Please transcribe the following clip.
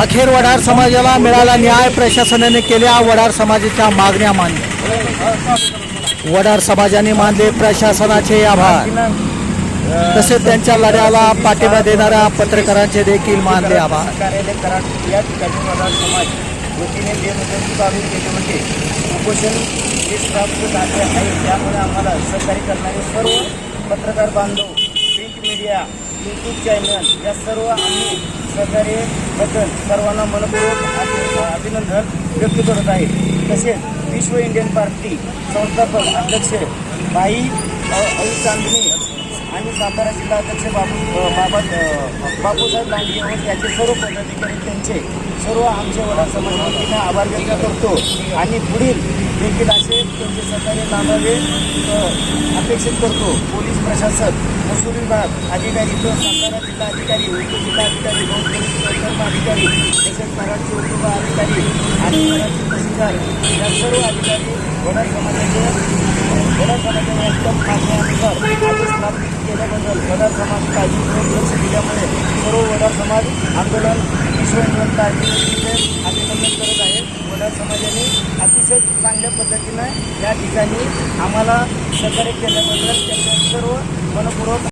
अखेर वडार समाजाला मिळाला न्याय प्रशासनाने केल्या वडार समाजाच्या मागण्या मान्य. वडार समाजाने मानले प्रशासनाचे आभार. तसेच त्यांच्या लढ्याला पाठिंबा देणाऱ्या पत्रकारांचे देखील मानले आभार. कार्यालय या ठिकाणी वडार समाज वतीने जे मुद्दे केले होते उपोषण जे प्राप्त झाले आहे. त्यामुळे आम्हाला सहकार्य करणारे सर्व पत्रकार बांधव प्रिंट मीडिया यूट्यूब चॅनल या सर्व आम्ही सहकार्यबद्दल सर्वांना मनपूर्वक अभिनंदन व्यक्त करत आहे. तसेच विश्व इंडियन पार्टी संस्थापक अध्यक्ष भाई अ- चांदणी आणि सातारा जिल्हा अध्यक्ष बाबू बाबा बापूसाहेब लांडगे व त्याचे सर्व पदाधिकारी त्यांचे सर्व आमच्या वडा समाज आभार व्यक्त करतो. आणि पुढील देखील असे त्यांचे सरकारी लांबावे अपेक्षित करतो. पोलीस प्रशासन महसूल विभाग अधिकारी तो सातारा जिल्हा अधिकारी उप जिल्हा अधिकारी दोन अधिकारी तसेच कराडचे उप अधिकारी आणि कराडचे तहसीलदार या सर्व अधिकारी वडा समाजाचे वडा समाजाने उत्तम मागण्यानुसार केल्याबद्दल वडा समाज काळजीपूर्वक लक्ष दिल्यामुळे सर्व वडार समाज आंदोलन विश्व इंडियन अभिनंदन करत आहे. वडार समाजाने अतिशय चांगल्या पद्धतीनं या ठिकाणी आम्हाला सहकार्य केल्याबद्दल त्यांच्या सर्व मनपूर्वक